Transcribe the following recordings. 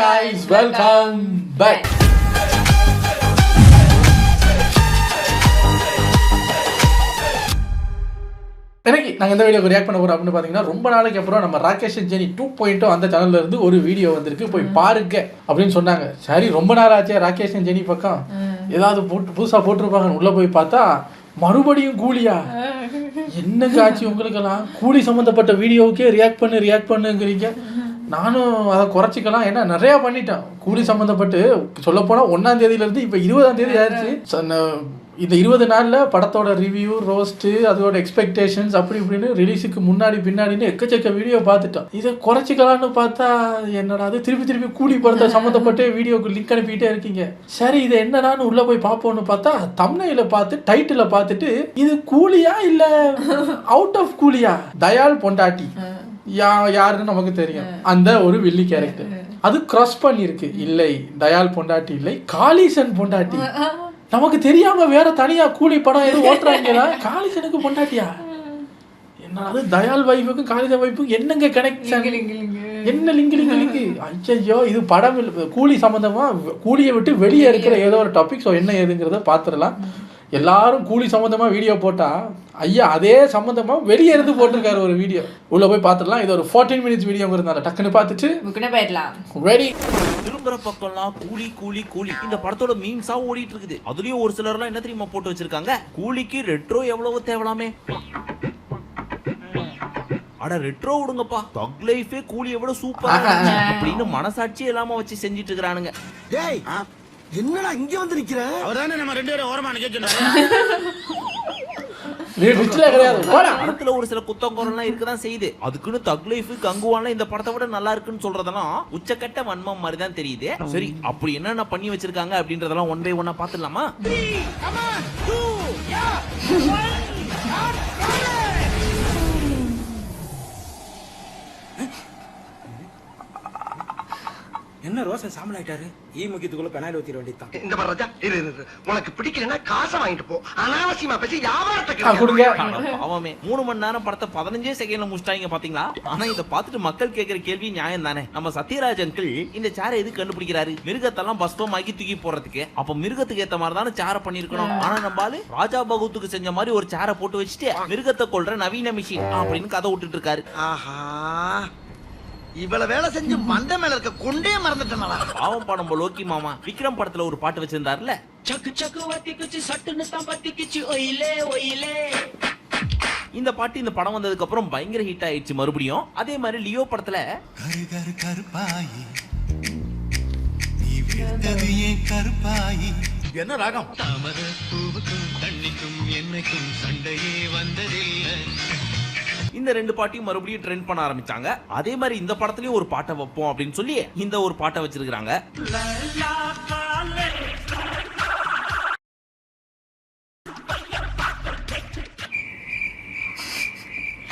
guys, welcome back. இன்னைக்கு நாங்கள் இந்த வீடியோக்கு ரியாக்ட் பண்ண போகிறோம் அப்படின்னு பார்த்தீங்கன்னா ரொம்ப நாளைக்கு அப்புறம் நம்ம ராகேஷ் ஜெனி டூ பாயிண்ட் அந்த சேனல்ல இருந்து ஒரு வீடியோ வந்திருக்கு. போய் பாருங்க அப்படின்னு சொன்னாங்க. சரி ரொம்ப நாள் ஆச்சே ராகேஷ் ஜெனி பக்கம். ஏதாவது போட்டு புதுசாக போட்டிருப்பாங்கன்னு உள்ளே போய் பார்த்தா மறுபடியும் கூலியா? என்னங்க ஆச்சு உங்களுக்கெல்லாம்? கூலி சம்மந்தப்பட்ட வீடியோவுக்கே ரியாக்ட் பண்ணு ரியாக்ட் பண்ணுங்கிறீங்க. நானும் அதை குறைச்சிக்கலாம். ஏன்னா நிறையா பண்ணிட்டேன். கூலி சம்மந்தப்பட்டு சொல்லப்போனால் ஒன்றாம் தேதியிலேருந்து இப்போ இருபதாம் தேதி ஆயிடுச்சு. இந்த இருபது நாளில் படத்தோட ரிவ்யூ ரோஸ்ட்டு அதோட எக்ஸ்பெக்டேஷன்ஸ் அப்படி இப்படின்னு ரிலீஸுக்கு முன்னாடி பின்னாடின்னு எக்கச்சக்க வீடியோ பார்த்துட்டோம் இதை குறைச்சிக்கலான்னு பார்த்தா என்னடா அது? திருப்பி திருப்பி கூலி படத்தை சம்மந்தப்பட்டு வீடியோக்கு லிங்க் அனுப்பிட்டே இருக்கீங்க. சரி இது என்னடான்னு உள்ளே போய் பார்ப்போம்னு பார்த்தா தம்னையில பார்த்து டைட்டில் பார்த்துட்டு இது கூலியா இல்லை அவுட் ஆஃப் கூலியா? தயாள் பொண்டாட்டி. யா யாருன்னு நமக்கு தெரியும். அந்த ஒரு வில்லி கேரக்டர் அது கிராஸ் பண்ணியிருக்கு. இல்லை தயாள் பொண்டாட்டி இல்லை காளீசன் பொண்டாட்டி. நமக்கு தெரியாம வேற தனியா கூலி படம் எதுவும் ஓட்டுறாங்களா காளிசனுக்கு பொண்டாட்டியா? என்ன அது? தயாள் வைஃபுக்கும் காளித வைஃபுக்கும் என்னங்க கனெக்ஷன் என்ன லிங்கு லிங்கு? லிங்கு ஐயோ இது படம் இல்ல. கூலி சம்பந்தமா கூலியை விட்டு வெளியே இருக்கிற ஏதோ ஒரு டாபிக் ஸோ என்ன ஏதுங்கிறத பார்த்துடலாம். எல்லாரும் கூலி சம்பந்தமா வீடியோ போட்டா ஐயா அதே சம்பந்தமா வெளியே இருந்து போட்டிருக்காரு ஒரு வீடியோ உள்ள போய் பார்த்துடலாம். இது ஒரு 14 மினிட்ஸ் வீடியோங்கிறதுனால டக்குன்னு பார்த்துட்டு போயிடலாம். ரெடி திரும்புற பக்கம்லாம் கூலி கூலி கூலி. இந்த படத்தோட மீம்ஸா ஓடிட்டு இருக்குது அதுலயும் ஒரு சிலர்லாம் என்ன தெரியுமா போட்டு வச்சிருக்காங்க? கூலிக்கு ரெட்ரோ எவ்வளவு தேவலாமே? அட ரெட்ரோ விடுங்கப்பா. தக் லைஃபே கூலியை விட சூப்பரா அப்படின்னு மனசாட்சி இல்லாம வச்சு செஞ்சிட்டு இருக்கானுங்க டேய் என்னடா இங்க வந்து நிக்கிற? அவர்தானே நம்ம ரெண்டு பேரும் ஓரமா நிக்க சொன்னாரு நீ ரிச்ல கிடையாது போடா படத்துல ஒரு சில குத்தம் குறலாம் இருக்கதான் செய்யுது. அதுக்குன்னு தக் லைஃப் இந்த படத்தை விட நல்லா இருக்குன்னு சொல்றதெல்லாம் உச்சக்கட்ட வன்மம் மாதிரி தான் தெரியுது. சரி அப்படி என்னென்ன பண்ணி வச்சிருக்காங்க அப்படின்றதெல்லாம் ஒன் பை ஒன்னா பாத்துடலாமா என்ன ரோசன் சாம்பல் ஆயிட்டாரு ஈ முக்கியத்துக்குள்ள பெனாயில் ஊத்திர வேண்டியதுதான் இந்த மாதிரி ராஜா இரு இரு. உனக்கு பிடிக்கலன்னா காசை வாங்கிட்டு போ. அனாவசியமா பேசி வியாபாரத்தை. கொடுங்க. அட பாவமே. மூணு மணி நேரம் படத்தை பதினஞ்சே செகண்ட்ல முடிச்சிட்டாங்க பாத்தீங்களா? ஆனா இத பார்த்துட்டு மக்கள் கேக்குற கேள்வி நியாயம் தானே. நம்ம சத்யராஜ் அங்கிள் இந்த சேரை எது கண்டுபிடிக்கிறாரு? மிருகத்தெல்லாம் பஸ்பமாக்கி தூக்கி போறதுக்கு அப்ப மிருகத்துக்கு ஏத்த மாதிரி தானே சேரை பண்ணிருக்கணும் ஆனா நம்ம ஆளு ராஜா பகவத்துக்கு செஞ்ச மாதிரி ஒரு சேரை போட்டு வச்சுட்டு மிருகத்தை கொல்ற நவீன மிஷின் அப்படின்னு கதை விட்டுட்டு இருக்காரு. ஆஹா. இவ்வளவு வேலை செஞ்சு மந்த மேல இருக்க கொண்டே மறந்துட்டனால பாவம் படம் லோக்கி மாமா. விக்ரம் படத்துல ஒரு பாட்டு வச்சிருந்தாருல சக்கு சக்கு வத்தி குச்சி சட்டுன்னு பத்தி கிச்சி ஒயிலே ஒயிலே. இந்த பாட்டு இந்த படம் வந்ததுக்கு அப்புறம் பயங்கர ஹிட் ஆயிடுச்சு மறுபடியும். அதே மாதிரி லியோ படத்துல கரு கரு கருப்பாயி. நீ விழுந்தது ஏன் கருப்பாயி? என்ன ராகம்? தாமர பூவுக்கும் தண்ணிக்கும் என்னைக்கும் சண்டையே வந்ததில்லை. இந்த ரெண்டு பாட்டையும் மறுபடியும் ட்ரெண்ட் பண்ண ஆரம்பிச்சாங்க. அதே மாதிரி இந்த படத்துலயும் ஒரு பாட்டை வைப்போம் அப்படின்னு சொல்லி இந்த ஒரு பாட்டை வச்சிருக்காங்க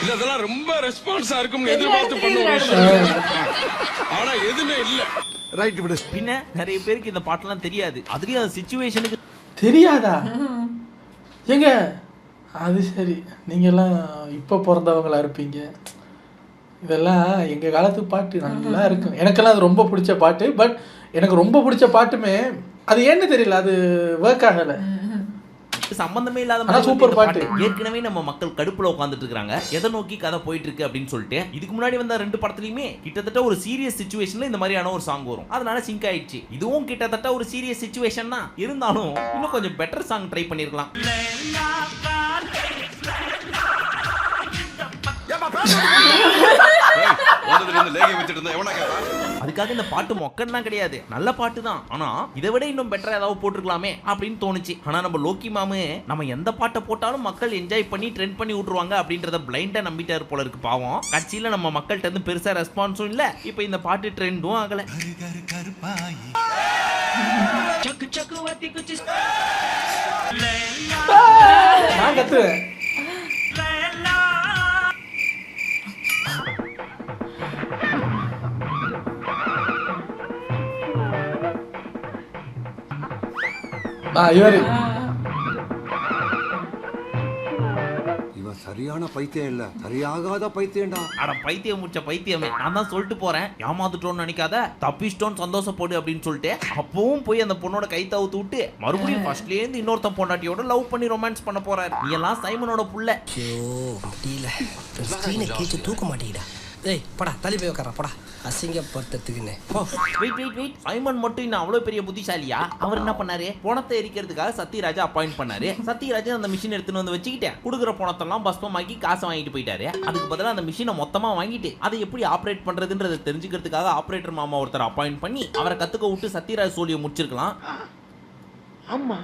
இல்ல அதெல்லாம் ரொம்ப ரெஸ்பான்ஸா இருக்கும்னு எதிர்பார்த்து பண்ண ஒரு விஷயம். ஆனா எதுவுமே இல்ல. ரைட் விடு. பின்ன நிறைய பேருக்கு இந்த பாட்டெல்லாம் தெரியாது. அதுலயும் அந்த சுச்சுவேஷனுக்கு தெரியாதா? ஏங்க அது சரி. நீங்கெல்லாம் இப்போ பிறந்தவங்களா இருப்பீங்க. இதெல்லாம் எங்கள் காலத்து பாட்டு. நல்லா இருக்கும் எனக்கெல்லாம் அது ரொம்ப பிடிச்ச பாட்டு. பட் எனக்கு ரொம்ப பிடிச்ச பாட்டுமே அது ஏன்னு தெரியல அது ஒர்க் ஆகலை. சம்பந்தமே இல்லாத இந்த பாட்டு. ஏற்கனவே நம்ம மக்கள் கடுப்புல உட்காந்துட்டு இருக்காங்க. எதை நோக்கி கதை போயிட்டு இருக்கு அப்படின்னு சொல்லிட்டு இதுக்கு முன்னாடி வந்த ரெண்டு படத்துலயுமே கிட்டத்தட்ட ஒரு சீரியஸ் சுச்சுவேஷன்ல இந்த மாதிரியான ஒரு சாங் வரும். அதனால சிங்க் ஆயிடுச்சு. இதுவும் கிட்டத்தட்ட ஒரு சீரியஸ் சுச்சுவேஷன் தான். இருந்தாலும் இன்னும் கொஞ்சம் பெட்டர் சாங் ட்ரை பண்ணிருக்கலாம். அதுக்காக இந்த பாட்டு மொக்கன்னா கிடையாது. நல்ல பாட்டு தான். ஆனா இதை விட இன்னும் பெட்டரா ஏதாவது போட்டிருக்கலாமே அப்படின்னு தோணுச்சு. ஆனா நம்ம லோக்கி மாமு நம்ம எந்த பாட்டை போட்டாலும் மக்கள் என்ஜாய் பண்ணி ட்ரெண்ட் பண்ணி விட்டுருவாங்க அப்படின்றத பிளைண்டா நம்பிட்டாரு போல இருக்கு பாவம். கட்சியில நம்ம மக்கள்கிட்ட இருந்து பெருசா ரெஸ்பான்ஸும் இல்ல. இப்போ இந்த பாட்டு ட்ரெண்டும் ஆகல. நான் கத்துவேன். இவரு. இவன் சரியான பைத்தியம் இல்ல. சரியாகாத பைத்தியம்டா. அட பைத்தியம் முடிச்ச பைத்தியமே. நான் தான் சொல்லிட்டு போறேன். ஏமாத்துட்டோம்னு நினைக்காத. தப்பிச்சிட்டோன்னு சந்தோஷப்படு அப்படின்னு சொல்லிட்டு அப்பவும் போய் அந்த பொண்ணோட கை தவுத்து விட்டு மறுபடியும் ஃபர்ஸ்ட்ல இருந்து இன்னொருத்தன் பொண்டாட்டியோட லவ் பண்ணி ரொமான்ஸ் பண்ண போறாரு. நீ எல்லாம் சைமனோட புள்ள. ஐயோ முடியல தூக்க மாட்டேங்கடா ஏய் படா தள்ளி போய் உட்கார படா. அசிங்கப்படுத்துறதுக்குன்னு. ஓ வெயிட் வெயிட் வெயிட் சைமன் மட்டும் இன்னும் அவ்வளோ பெரிய புத்திசாலியா? அவர் என்ன பண்ணாரு? பணத்தை எரிக்கிறதுக்காக சத்யராஜா அப்பாயிண்ட் பண்ணாரு. சத்யராஜா அந்த மிஷின் எடுத்துன்னு வந்து வச்சுக்கிட்டேன் கொடுக்குற பணத்தெல்லாம் பஸ்பமாக்கி காசை வாங்கிட்டு போயிட்டாரு. அதுக்கு பதிலாக அந்த மிஷினை மொத்தமாக வாங்கிட்டு அதை எப்படி ஆப்ரேட் பண்ணுறதுன்றதை தெரிஞ்சுக்கிறதுக்காக ஆப்ரேட்டர் மாமா ஒருத்தர் அப்பாயிண்ட் பண்ணி அவரை கத்துக்க விட்டு சத்யராஜ் சோழியை முடிச்சிருக்கலாம். ஆமா.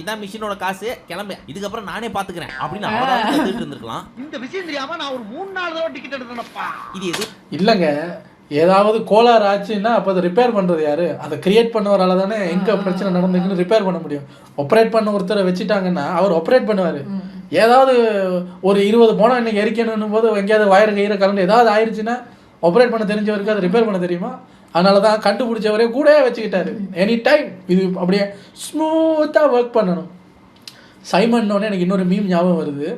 இதான் மிஷினோட காசு கிளம்பு. இதுக்கப்புறம் நானே பாத்துக்கிறேன். அப்படின்னு அவராவது கத்துட்டு இருந்திருக்கலாம். இந்த விஷயம் தெரியாம நான் ஒரு மூணு நாலு தடவை டிக்கெட் எடுத்தேனப்பா. இது எது? இல்லைங்க. ஏதாவது கோளாறு ஆச்சுன்னா அப்போ அதை ரிப்பேர் பண்ணுறது யாரு? அதை கிரியேட் பண்ணவரால தானே எங்கே பிரச்சனை நடந்துக்குன்னு ரிப்பேர் பண்ண முடியும். ஆப்ரேட் பண்ண ஒருத்தரை வச்சுட்டாங்கன்னா அவர் ஆப்ரேட் பண்ணுவார். ஏதாவது ஒரு இருபது போனால் இன்னைக்கு எரிக்கணும் போது எங்கேயாவது வயர் கயிறு கலந்து ஏதாவது ஆயிடுச்சுன்னா ஆப்ரேட் பண்ண தெரிஞ்சவருக்கு அதை ரிப்பேர் பண்ண தெரியுமா? அதனால தான் கண்டுபிடிச்சவரே கூடவே வச்சுக்கிட்டாரு. எனி டைம் இது அப்படியே ஸ்மூத்தாக ஒர்க் பண்ணணும். சைமன்னோடனே எனக்கு இன்னொரு மீம் ஞாபகம் வருது.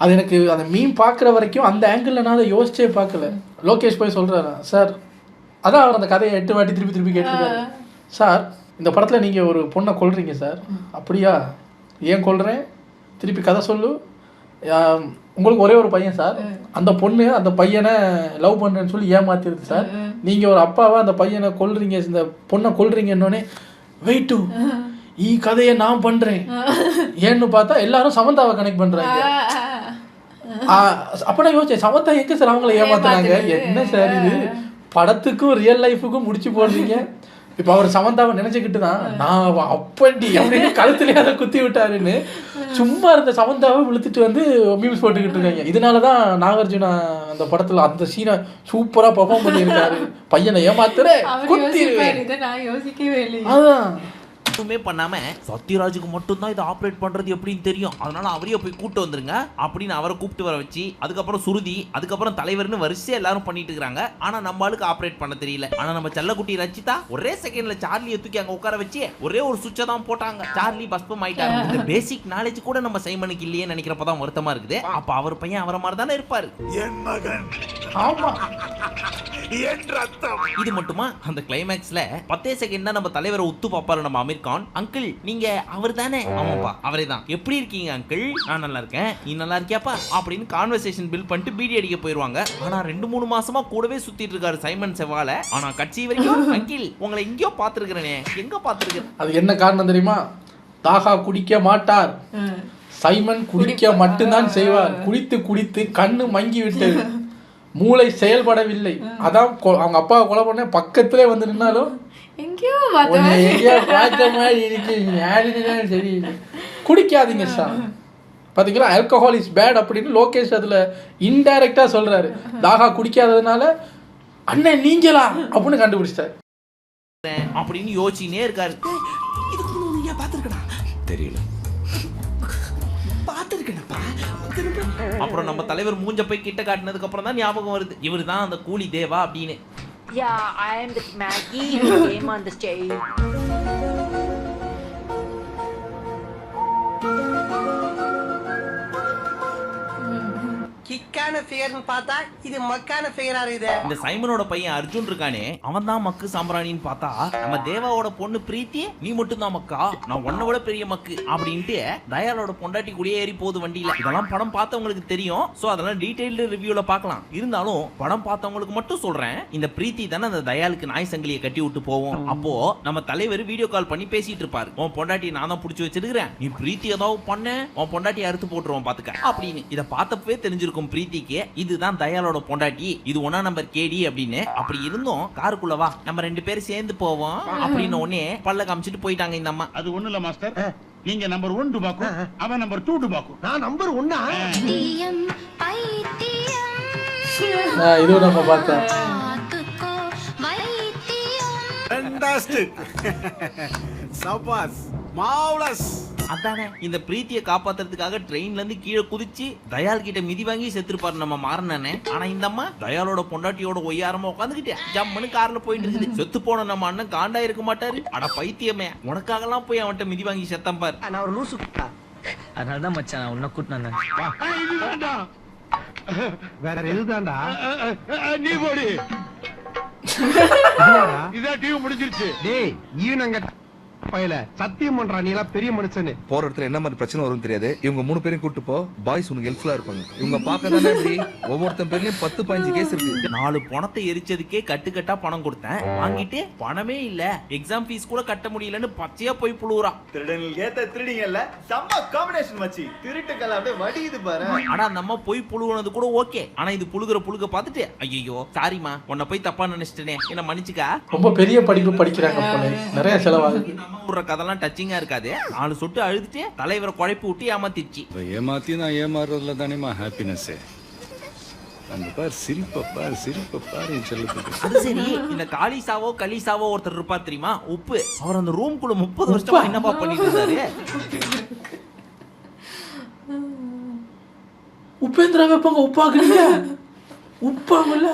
அது எனக்கு அந்த மீம் பார்க்குற வரைக்கும் அந்த ஆங்கிளில் நான் அதை யோசிச்சே பார்க்கல. லோகேஷ் போய் சொல்கிறாரா சார் அதான் அவர் அந்த கதையை எட்டு வாட்டி திருப்பி திருப்பி கேட்டிருக்காரு. சார் இந்த படத்தில் நீங்கள் ஒரு பொண்ணை கொல்றீங்க சார் அப்படியா? ஏன் கொல்றேன்? திருப்பி கதை சொல்லு. உங்களுக்கு ஒரே ஒரு பையன் சார். அந்த பொண்ணு அந்த பையனை லவ் பண்ணுறேன்னு சொல்லி ஏமாத்திருது சார். நீங்கள் ஒரு அப்பாவா அந்த பையனை கொல்றீங்க இந்த பொண்ணை கொல்றீங்கன்னொடனே வெயிட்டு ஈ கதையை நான் பண்ணுறேன் ஏன்னு பார்த்தா எல்லாரும் சமந்தாவை கனெக்ட் பண்ணுறாங்க அப்ப நான் யோசிச்சேன் சமந்தா எங்க சார் அவங்கள ஏமாத்துறாங்க? என்ன சார் இது? படத்துக்கும் ரியல் லைஃபுக்கும் முடிச்சு போடுறீங்க. இப்போ அவர் சமந்தாவை நினைச்சுக்கிட்டு தான் நான் அப்பண்டி அப்படின்னு கழுத்துலயே அதை குத்தி விட்டாருன்னு சும்மா இருந்த சமந்தாவை விழுத்துட்டு வந்து மீம்ஸ் போட்டுக்கிட்டு இருக்காங்க. இதனால தான் நாகார்ஜுனா அந்த படத்துல அந்த சீனை சூப்பரா பெர்ஃபார்ம் பண்ணியிருக்காரு. பையனை ஏமாத்துற நான் யோசிக்கவே இல்லை அதான். எதுவுமே பண்ணாம சத்யராஜுக்கு மட்டும் தான் இதை ஆப்ரேட் பண்றது எப்படின்னு தெரியும். அதனால அவரையே போய் கூப்பிட்டு வந்துருங்க. அப்படின்னு அவரை கூப்பிட்டு வர வச்சு அதுக்கப்புறம் சுருதி அதுக்கப்புறம் தலைவர்னு வரிசையா எல்லாரும் பண்ணிட்டு இருக்காங்க ஆனா நம்ம ஆளுக்கு ஆப்ரேட் பண்ண தெரியல. ஆனா நம்ம செல்லக்குட்டி ரச்சிதா ஒரே செகண்ட்ல சார்லியை தூக்கி அங்க உட்கார வச்சு ஒரே ஒரு சுவிட்சை தான் போட்டாங்க. சார்லி பஸ்பம் ஆயிட்டாரு. இந்த பேசிக் நாலேஜ் கூட நம்ம சைமனுக்கு இல்லையே நினைக்கிறப்பதான் வருத்தமா இருக்குது. அப்ப அவர் பையன் அவரை மாதிரி தானே இருப்பாரு. ஆமா. இது மட்டுமா? அந்த கிளைமேக்ஸ்ல பத்தே செகண்ட் தான் நம்ம தலைவரை உத்து பாப்பாரு நம்ம அமீர் கான் அங்கிள் நீங்க அவர் தானே ஆமாப்பா அவரே தான் எப்படி இருக்கீங்க அங்கிள் நான் நல்லா இருக்கேன் நீ நல்லா இருக்கியாப்பா அப்படின்னு கான்வர்சேஷன் பில் பண்ணிட்டு பீடி அடிக்க போயிருவாங்க. ஆனா ரெண்டு மூணு மாசமா கூடவே சுத்திட்டு இருக்காரு சைமன் செவால ஆனா கட்சி வரைக்கும் அங்கிள் உங்களை எங்கேயோ பாத்துருக்கிறேனே எங்க பாத்துருக்கேன் அது என்ன காரணம் தெரியுமா? தாகா குடிக்க மாட்டார். சைமன் குடிக்க மட்டும்தான் செய்வார். குடித்து குடித்து கண்ணு மங்கி விட்டது. மூளை செயல்படவில்லை. அதான் கொ- அவங்க அப்பா கொலை பண்ண பக்கத்திலே வந்து நின்னாலும் தெரியல. குடிக்காதீங்க சார். பாத்தீங்களா? ஆல்கஹால் இஸ் பேட் அப்படின்னு லோகேஷ் அதுல இன்டைரக்டா சொல்றாரு. தாகா குடிக்காததுனால அண்ணன் நீங்களா அப்படின்னு கண்டுபிடிச்சிட்டாரு. அப்படின்னு யோசிச்சுனே இருக்காரு. அப்புறம் நம்ம தலைவர் மூஞ்ச போய் கிட்ட காட்டினதுக்கு அப்புறம் தான் ஞாபகம் வருது. இவர் தான் அந்த கூலி தேவா அப்படின்னு. Yeah, I am the Maggie. Who came on the stage. கிக்கான ஃபிகர்னு பார்த்தா இது மக்கான ஃபிகரா இருக்குது. இந்த சைமனோட பையன் அர்ஜுன் இருக்கானே அவன் தான் மக்கு சாம்பிராணின்னு பார்த்தா நம்ம தேவாவோட பொண்ணு பிரீத்தி நீ மட்டும் தான் மக்கா நான் உன்னை விட பெரிய மக்கு அப்படின்ட்டு தயாலோட பொண்டாட்டி கூடயே ஏறி போகுது வண்டியில. இதெல்லாம் படம் பார்த்தவங்களுக்கு தெரியும் சோ அதெல்லாம் டீடைல்டு ரிவ்யூல பார்க்கலாம். இருந்தாலும் படம் பார்த்தவங்களுக்கு மட்டும் சொல்றேன் இந்த பிரீத்தி தானே அந்த தயாலுக்கு நாய் சங்கிலியை கட்டி விட்டு போவோம். அப்போ நம்ம தலைவர் வீடியோ கால் பண்ணி பேசிட்டு இருப்பாரு. உன் பொண்டாட்டி நான் தான் புடிச்சு வச்சிருக்கிறேன். நீ பிரீத்தி ஏதாவது பண்ண உன் பொண்டாட்டி அறுத்து போட்டுருவோம் பாத்துக்க அப்படின்னு. இதை பார்த்தப்பவே தெரிஞ்சிருக்கும். பிரீத்திக்கு இதுதான் தயாலோட பொண்டாட்டி. இது ஒன்னா நம்பர் கேடி அப்படின்னு. அப்படி இருந்தும் காருக்குள்ள வா. நம்ம ரெண்டு பேரும் சேர்ந்து போவோம். அப்படின்னு உடனே பல்ல காமிச்சிட்டு போயிட்டாங்க இந்த அம்மா. அது ஒண்ணு இல்ல மாஸ்டர். நீங்க நம்பர் ஒன் டுபாக்கு அவன் நம்பர் டூ டுபாக்கு நான் நம்பர் ஒன்னா? இதுவும் நம்ம பார்த்தேன். சபாஸ் மாவுலஸ் அதானே இந்த பிரீத்தியை காப்பாத்துறதுக்காக ட்ரெயின்ல இருந்து கீழே குதிச்சு தயால் கிட்ட மிதி வாங்கி செத்துருப்பாரு நம்ம மாறினானே. ஆனா இந்த அம்மா தயாலோட பொண்டாட்டியோட ஒய்யாரமா உட்காந்துக்கிட்டு ஜம்முன்னு கார்ல போயிட்டு இருக்குது. செத்து போன நம்ம அண்ணன் காண்டா இருக்க மாட்டாரு. அட பைத்தியமே உனக்காகலாம் போய் அவன்கிட்ட மிதி வாங்கி செத்தம் பாரு. நான் ஒரு லூசு அதனால தான் மச்சான் உன்னை கூட்டினு வேற எதுதான்டா நீ போடி. இதான் டிவி முடிஞ்சிருச்சு. டேய் ஈனங்க பயல சத்தியம் பண்றா நீ எல்லாம் பெரிய மனுஷனு போற இடத்துல என்ன மாதிரி பிரச்சனை வரும்னு தெரியாது. இவங்க மூணு பேரையும் கூட்டு போ. பாய்ஸ் உனக்கு ஹெல்ப்ஃபுல்லா இருப்பாங்க. இவங்க பார்க்க தானே இப்படி ஒவ்வொருத்தன் பேர்லயும் பத்து பதினஞ்சு கேஸ் இருக்கு. நாலு பணத்தை எரிச்சதுக்கே கட்டுக்கட்டா பணம் கொடுத்தேன். வாங்கிட்டு பணமே இல்ல. எக்ஸாம் ஃபீஸ் கூட கட்ட முடியலன்னு பச்சையா போய் புழுவுறான். திருடனுக்கு ஏத்த திருடிங்கல்ல செம்ம காம்பினேஷன் மச்சி. திருட்டுக்கள் அப்படியே வடியுது பாரு. ஆனா அந்த அம்மா போய் புழுவுனது கூட ஓகே ஆனா இது புழுகுற புழுக பார்த்துட்டு ஐயோ சாரிமா உன்னை போய் தப்பா நினைச்சிட்டேனே. என்ன மன்னிச்சுக்கா? ரொம்ப பெரிய படிப்பு படிக்கிறாங்க நிறைய செலவாகுது. விடுற கதெல்லாம் டச்சிங்கா இருக்காது. நாலு சொட்டு அழுதுட்டு தலைவரை குழப்பி விட்டு ஏமாத்திடுச்சு. ஏமாத்தி நான் ஏமாறுறதுல தானேமா ஹாப்பினஸ் அந்த பார் சிரிப்ப பார் சிரிப்ப பார் என் செல்லத்துக்கு. அது சரி. இந்த காலிசாவோ கலிசாவோ ஒருத்தர் இருப்பார் தெரியுமா? உப்பு. அவர் அந்த ரூம்குள்ள முப்பது வருஷமா என்னப்பா பண்ணிட்டு இருந்தாரு? உப்பேந்திரா வைப்பாங்க உப்பாக்குறீங்க உப்பாங்கல்ல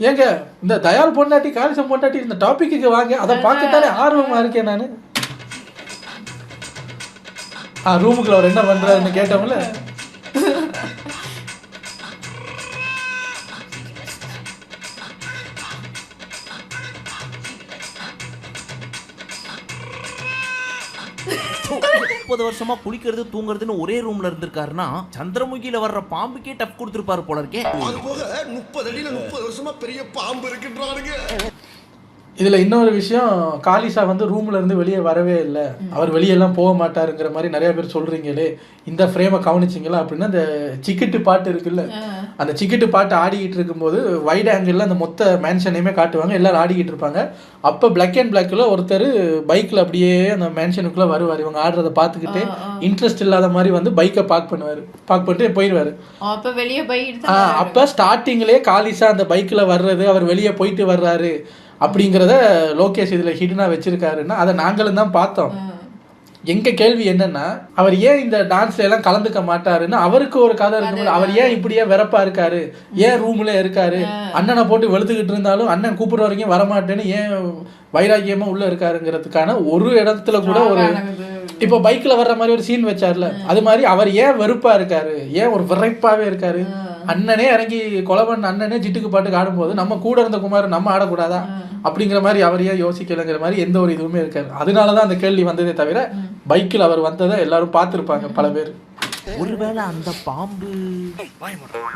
ஏங்க இந்த தயால் பொண்டாட்டி காலிசம் பொண்டாட்டி இந்த டாபிக்கு வாங்க. அதை பார்க்கத்தானே ஆர்வமா இருக்கேன் நான்? ஆ ரூமுக்குள்ள அவர் என்ன பண்றாருன்னு கேட்டோம்ல? முப்பது வருஷமா குளிக்கிறது தூங்குறதுன்னு ஒரே ரூம்ல இருந்திருக்காருன்னா சந்திரமுகியில வர்ற பாம்புக்கே டப் கொடுத்துருப்பாரு போல இருக்கே. அது போக முப்பது அடியில முப்பது வருஷமா பெரிய பாம்பு இருக்குன்றாருங்க இதுல இன்னொரு விஷயம் காலிசா வந்து ரூம்ல இருந்து வெளியே வரவே இல்லை. அவர் வெளியெல்லாம் போக மாட்டாருங்கிற மாதிரி நிறைய பேர் சொல்றீங்களே இந்த ஃப்ரேமை கவனிச்சிங்களா அப்படின்னா அந்த சிக்கிட்டு பாட்டு இருக்குல்ல அந்த சிக்கிட்டு பாட்டு ஆடிக்கிட்டு இருக்கும்போது வைட் ஆங்கிளில் அந்த மொத்த மேன்ஷனையுமே காட்டுவாங்க எல்லாரும் ஆடிக்கிட்டு இருப்பாங்க. அப்போ பிளாக் அண்ட் பிளாக்ல ஒருத்தர் பைக்கில் அப்படியே அந்த மேன்ஷனுக்குள்ளே வருவார். இவங்க ஆடுறதை பார்த்துக்கிட்டு இன்ட்ரெஸ்ட் இல்லாத மாதிரி வந்து பைக்கை பார்க் பண்ணுவார். பார்க் பண்ணிட்டு போயிடுவார் அப்ப வெளியே ஆ அப்போ ஸ்டார்டிங்லேயே காலிசா அந்த பைக்கில் வர்றது அவர் வெளியே போயிட்டு வர்றாரு. அப்படிங்கிறத லோகேஷ் இதில் ஹிடனாக வச்சிருக்காருன்னா அதை நாங்களும் தான் பார்த்தோம். எங்க கேள்வி என்னன்னா அவர் ஏன் இந்த டான்ஸ்ல எல்லாம் கலந்துக்க மாட்டாருன்னு அவருக்கு ஒரு கதை இருக்கும்போது அவர் ஏன் இப்படியே வெறப்பா இருக்காரு? ஏன் ரூம்ல இருக்காரு? அண்ணனை போட்டு வெளுத்துக்கிட்டு இருந்தாலும் அண்ணன் கூப்பிடுற வரைக்கும் வரமாட்டேன்னு ஏன் வைராக்கியமா உள்ள இருக்காருங்கிறதுக்கான ஒரு இடத்துல கூட ஒரு இப்போ பைக்ல வர்ற மாதிரி ஒரு சீன் வச்சார்ல அது மாதிரி அவர் ஏன் வெறுப்பா இருக்காரு? ஏன் ஒரு விரைப்பாவே இருக்காரு? அண்ணனே இறங்கி கொலை பண்ண அண்ணனே ஜிட்டுக்கு பாட்டுக்கு ஆடும்போது நம்ம கூட இருந்த குமார் நம்ம ஆடக்கூடாதா? அப்படிங்கிற மாதிரி அவர் ஏன் யோசிக்கலைங்கிற மாதிரி எந்த ஒரு இதுவுமே இருக்காது. அதனால தான் அந்த கேள்வி வந்ததே தவிர பைக்கில் அவர் வந்ததை எல்லாரும் பார்த்துருப்பாங்க பல பேர். ஒருவேளை அந்த பாம்பு.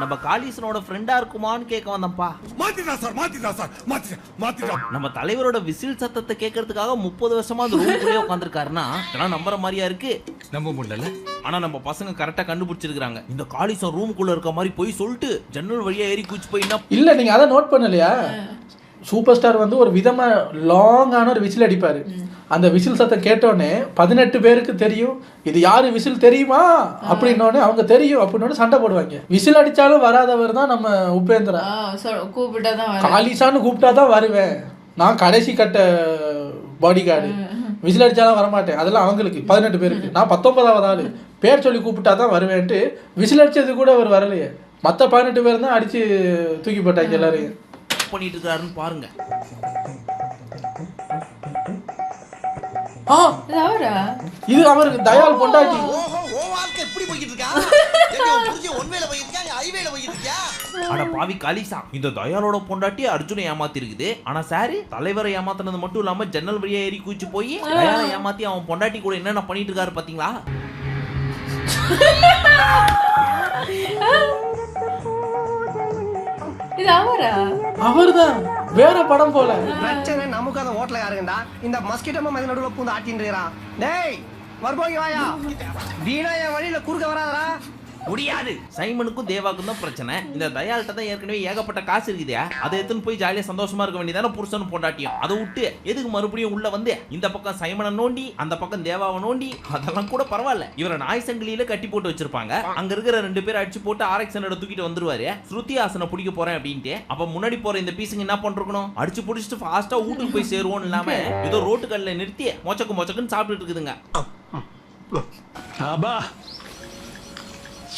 நம்ம காளீசனோட ஃப்ரெண்டா இருக்குமான்னு கேட்க வந்தப்பா மாத்திட்டா சார் மாத்திட்டா சார் மாத்திட்டா மாத்திட்டா. நம்ம தலைவரோட விசில் சத்தத்தை கேட்கறதுக்காக முப்பது வருஷமா அந்த ரூம்குள்ளே உட்காந்துருக்காருன்னா இதெல்லாம் நம்புற மாதிரியா இருக்கு? நம்ப முடியல ஆனா நம்ம பசங்க கரெக்டா கண்டுபிடிச்சிருக்காங்க இந்த காளிசம் ரூமுக்குள்ள இருக்க மாதிரி போய் சொல்லிட்டு ஜன்னல் வழியா ஏறி கூச்சு போய் இல்லை நீங்கள் அதை நோட் பண்ணலையா? சூப்பர் ஸ்டார் வந்து ஒரு விதமா லாங்கான ஒரு விசில் அடிப்பாரு. அந்த விசில் சத்தம் கேட்டோடனே பதினெட்டு பேருக்கு தெரியும். இது யாரு விசில் தெரியுமா? அப்படின்னோடனே அவங்க தெரியும். அப்படின்னோடனே சண்டை போடுவாங்க. விசில் அடிச்சாலும் வராதவர் தான் நம்ம உபேந்திரா. கூப்பிட்டா தான் காலிசான்னு கூப்பிட்டா தான் வருவேன். நான் கடைசி கட்ட பாடி கார்டு விசில் அடிச்சாலும் வரமாட்டேன். அதெல்லாம் அவங்களுக்கு பதினெட்டு பேருக்கு. நான் பத்தொன்பதாவது ஆளு. பேர் சொல்லி கூப்பிட்டா தான் வருவேன்ட்டு விசில் அடிச்சது கூட அவர் வரலையே. மற்ற பதினெட்டு பேர் தான் அடிச்சு தூக்கி போட்டாங்க எல்லாரையும். பண்ணிட்டு இருக்காருன்னு பாருங்க இது அவரா? இது அவருக்கு தயால் பொண்டாட்டி. ஓஹோ ஓ வாழ்க்கை எப்படி போய்கிட்டு இருக்கா எங்க உன் புருஷன் ஒன்வேல போய்கிட்டு இருக்கா ஹைவேல போய்கிட்டு இருக்கியா அட பாவி காளிசா இந்த தயாளோட பொண்டாட்டி அர்ஜுனை ஏமாத்தி இருக்குது ஆனா சாரி தலைவரை ஏமாத்தினது மட்டும் இல்லாம ஜன்னல் வழியா ஏறி கூச்சு போய் தயாளை ஏமாத்தி அவன் பொண்டாட்டி கூட என்னென்ன பண்ணிட்டு இருக்காரு பாத்தீங்களா இது அவரா? அவர்தான். வேற படம் போல. பிரச்சனை நமக்கு அந்த ஹோட்டல யாருங்கடா இந்த மஸ்கிட்டோ மதி நடுவுல பூந்து ஆட்டின்னு இருக்கிறான் டேய் மறுபோங்க வாயா. வீணா என் வழியில குறுக்க வராதடா. முடியாது. சைமனுக்கும் தேவாக்கும் தான் பிரச்சனை. இந்த தயாள்கிட்ட தான் ஏற்கனவே ஏகப்பட்ட காசு இருக்குதே. அதை எடுத்துன்னு போய் ஜாலியா சந்தோஷமா இருக்க வேண்டியதான புருஷனும் பொண்டாட்டியும். அதை விட்டு எதுக்கு மறுபடியும் உள்ள வந்து இந்த பக்கம் சைமனை நோண்டி அந்த பக்கம் தேவாவை நோண்டி அதெல்லாம் கூட பரவாயில்ல. இவரை நாய் சங்கிலியில கட்டி போட்டு வச்சிருப்பாங்க. அங்க இருக்கிற ரெண்டு பேர் அடிச்சு போட்டு ஆரக்ஷனோட தூக்கிட்டு வந்துருவாரு. ஸ்ருதி ஆசனை பிடிக்க போறேன் அப்படின்ட்டு. அப்ப முன்னாடி போற இந்த பீஸுங்க என்ன பண்றோம் அடிச்சு பிடிச்சிட்டு ஃபாஸ்டா வீட்டுக்கு போய் சேருவோம் இல்லாம ஏதோ ரோட்டு கல்ல நிறுத்தி மொச்சக்கு மொச்சக்குன்னு சாப்பிட்டுட்டு இருக்குதுங்க.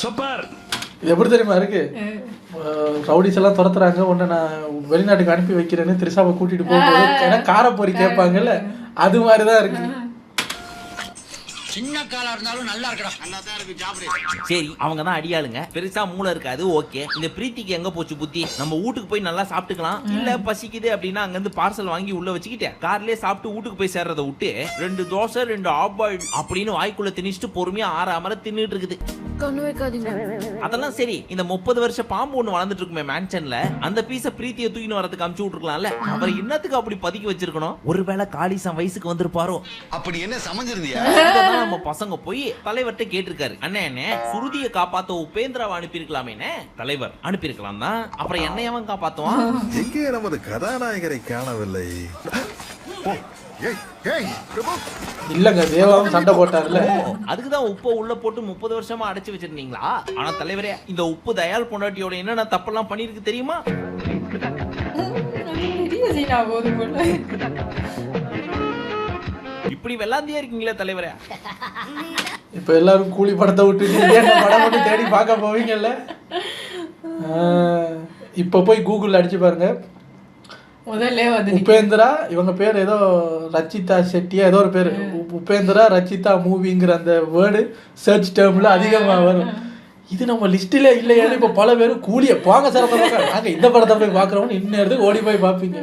சூப்பர். இது எப்படி தெரியுமா இருக்கு? ரவுடிஸ் எல்லாம் துரத்துறாங்க. உன்னை நான் வெளிநாட்டுக்கு அனுப்பி வைக்கிறேன்னு திரிசாவை கூட்டிட்டு போகும்போது ஏன்னா காரப்பொரி கேட்பாங்கல்ல அது மாதிரி தான் இருக்கு சின்ன காலா இருந்தாலும் நல்லா இருக்கடா. நல்லா தான் இருக்கு. சரி அவங்க தான் அடியாளுங்க. பெருசா மூளை இருக்காது ஓகே. இந்த பிரீத்திக்கு எங்க போச்சு புத்தி? நம்ம வீட்டுக்கு போய் நல்லா சாப்பிட்டுக்கலாம். இல்ல பசிக்குது அப்படின்னா அங்க இருந்து பார்சல் வாங்கி உள்ள வச்சுக்கிட்டு கார்லயே சாப்பிட்டு வீட்டுக்கு போய் சேர்றத விட்டு ரெண்டு தோசை ரெண்டு ஆப் பாயில் அப்படின்னு வாய்க்குள்ள திணிச்சிட்டு பொறுமையா ஆறாமல தின்னுட்டு இருக்குது. கண்ணு வைக்காதீங்க. அதெல்லாம் சரி இந்த முப்பது வருஷ பாம்பு ஒண்ணு வளர்ந்துட்டு இருக்குமே மேன்ஷன்ல அந்த பீஸ பிரீத்திய தூக்கின்னு வரதுக்கு அமுச்சு விட்டுருக்கலாம்ல. அவர் என்னத்துக்கு அப்படி பதுக்கி வச்சிருக்கணும்? ஒருவேளை காளிசம் வயசுக்கு வந்திருப்பாரோ? அப்படி என்ன சமைஞ்சிருந்தியா? நம்ம பசங்க போய் தலைவர்கிட்ட கேட்டிருக்காரு அண்ணே அண்ணே சுருதியை காப்பாத்த உபேந்திராவை அனுப்பியிருக்கலாமேனே தலைவர் அனுப்பியிருக்கலாம் தான் அப்புறம் என்னையவன் காப்பாத்துவான் எங்கே நமது கதாநாயகரை காணவில்லை. இல்லைங்க தேவாவும் சண்டை போட்டார்ல அதுக்கு தான் உப்பை உள்ள போட்டு முப்பது வருஷமா அடைச்சு வச்சிருந்தீங்களா ஆனா தலைவரே இந்த உப்பு தயாள் பொண்டாட்டியோட என்னென்ன தப்பெல்லாம் பண்ணிருக்கு தெரியுமா இப்படி வெள்ளாந்தியா இருக்கீங்களே தலைவரே? இப்போ எல்லாரும் கூலி படத்தை விட்டுட்டு ஏன் படம் மட்டும் தேடி பார்க்க போவீங்கல்ல? இப்போ போய் கூகுளில் அடிச்சு பாருங்க. முதல்ல வந்து உபேந்திரா இவங்க பேர் ஏதோ ரச்சிதா செட்டியா ஏதோ ஒரு பேர். உபேந்திரா ரச்சிதா மூவிங்கிற அந்த வேர்டு சர்ச் டேர்மில் அதிகமாக வரும். இது நம்ம லிஸ்ட்டில் இல்லையான்னு இப்போ பல பேர் கூலியை போங்க சார் நாங்கள் இந்த படத்தை போய் பார்க்குறோம்னு இன்னும் ஓடி போய் பார்ப்பீங்க.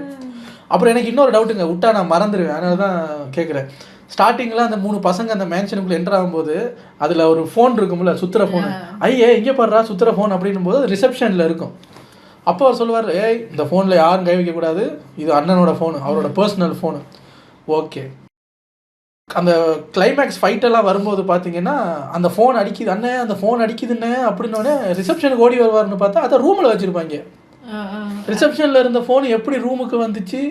அப்புறம் எனக்கு இன்னொரு டவுட்டுங்க விட்டா நான் மறந்துடுவேன் அதனால தான் கேட்குறேன் ஸ்டார்டிங்கில் அந்த மூணு பசங்க அந்த மேன்ஷனுக்குள்ளே என்டர் ஆகும்போது அதில் ஒரு ஃபோன் இருக்கும்ல சுத்துற ஃபோனு ஐயே எங்கே பாடுறா சுத்துற ஃபோன் அப்படின்னும் போது ரிசப்ஷனில் இருக்கும். அப்போ அவர் சொல்லுவார் ஏய் இந்த ஃபோனில் யாரும் கை வைக்கக்கூடாது இது அண்ணனோட ஃபோனு அவரோட பர்சனல் ஃபோனு ஓகே. அந்த கிளைமேக்ஸ் ஃபைட்டெல்லாம் வரும்போது பார்த்தீங்கன்னா அந்த ஃபோன் அடிக்குது அண்ணே அந்த ஃபோன் அடிக்குதுண்ணே அப்படின்னோடனே ரிசப்ஷனுக்கு ஓடி வருவார்னு பார்த்தா அதை ரூமில் வச்சுருப்பாங்க. ரிசப்ஷனில் இருந்த ஃபோன் எப்படி ரூமுக்கு வந்துச்சு?